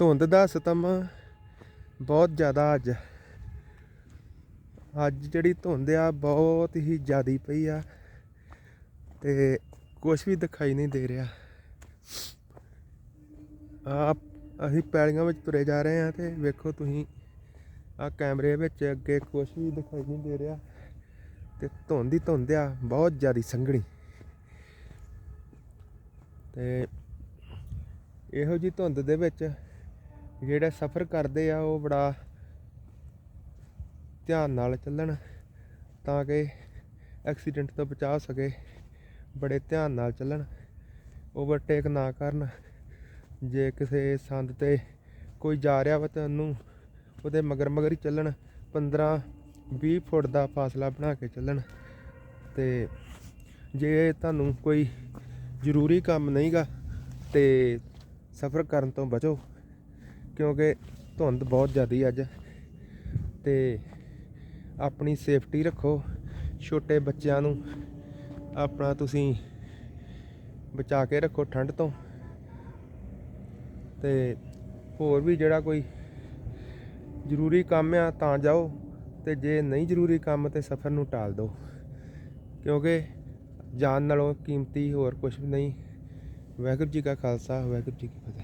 ਧੁੰਦ ਦਾ ਸਤਮ ਬਹੁਤ ਜ਼ਿਆਦਾ ਅੱਜ। ਅੱਜ ਜਿਹੜੀ ਧੁੰਦ ਆ ਬਹੁਤ ਹੀ ਜ਼ਿਆਦੀ ਪਈ ਆ ਤੇ ਕੁਝ ਵੀ ਦਿਖਾਈ ਨਹੀਂ ਦੇ ਰਿਹਾ। ਆ ਅਸੀਂ ਪੈਲੀਆਂ ਵਿੱਚ ਤੁਰੇ ਜਾ ਰਹੇ ਆ ਤੇ ਵੇਖੋ ਤੁਸੀਂ ਆ ਕੈਮਰੇ ਵਿੱਚ ਅੱਗੇ ਕੁਝ ਵੀ ਦਿਖਾਈ ਨਹੀਂ ਦੇ ਰਿਹਾ ਤੇ ਧੁੰਦ ਹੀ ਧੁੰਦ ਆ, ਬਹੁਤ ਜ਼ਿਆਦੀ ਸੰਘਣੀ। ਤੇ ਇਹੋ ਜੀ ਧੁੰਦ ਦੇ ਵਿੱਚ ਜਿਹੜਾ ਸਫ਼ਰ ਕਰਦੇ ਆ, ਉਹ ਬੜਾ ਧਿਆਨ ਨਾਲ ਚੱਲਣ ਤਾਂ ਕਿ ਐਕਸੀਡੈਂਟ ਤੋਂ ਬਚਾ ਸਕੇ। ਬੜੇ ਧਿਆਨ ਨਾਲ ਚੱਲਣ ਓਵਰਟੇਕ ਨਾ ਕਰਨ। ਜੇ ਕਿਸੇ ਸੰਦ ਤੇ ਕੋਈ ਜਾ ਰਿਹਾ ਵਾ ਤਾਂ ਉਹਨੂੰ ਉਹਦੇ ਮਗਰ ਮਗਰ ਹੀ ਚੱਲਣ। 15 20 ਫੁੱਟ ਦਾ ਫਾਸਲਾ ਬਣਾ ਕੇ ਚੱਲਣ। ਤੇ ਜੇ ਤੁਹਾਨੂੰ ਕੋਈ ਜ਼ਰੂਰੀ ਕੰਮ ਨਹੀਂਗਾ ਤੇ ਸਫ਼ਰ ਕਰਨ ਤੋਂ ਬਚੋ। ਕਿਉਂਕਿ ਧੁੰਦ ਬਹੁਤ ਜ਼ਿਆਦੀ ਅੱਜ ਤੇ ਆਪਣੀ ਸੇਫਟੀ ਰੱਖੋ, ਛੋਟੇ ਬੱਚਿਆਂ ਨੂੰ ਆਪਣਾ ਤੁਸੀਂ ਬਚਾ ਕੇ ਰੱਖੋ ਠੰਡ ਤੋਂ। ਤੇ ਹੋਰ ਵੀ ਜਿਹੜਾ ਕੋਈ ਜ਼ਰੂਰੀ ਕੰਮ ਆ ਤਾਂ ਜਾਓ ਤੇ ਜੇ ਨਹੀਂ ਜ਼ਰੂਰੀ ਕੰਮ ਤੇ ਸਫ਼ਰ ਨੂੰ ਟਾਲ ਦਿਓ। ਕਿਉਂਕਿ ਜਾਨ ਨਾਲੋਂ ਕੀਮਤੀ ਹੋਰ ਕੁਝ ਵੀ ਨਹੀਂ। ਵਾਹਿਗੁਰੂ ਜੀ ਕਾ ਖਾਲਸਾ, ਵਾਹਿਗੁਰੂ ਜੀ ਕੀ ਫਤਿਹ।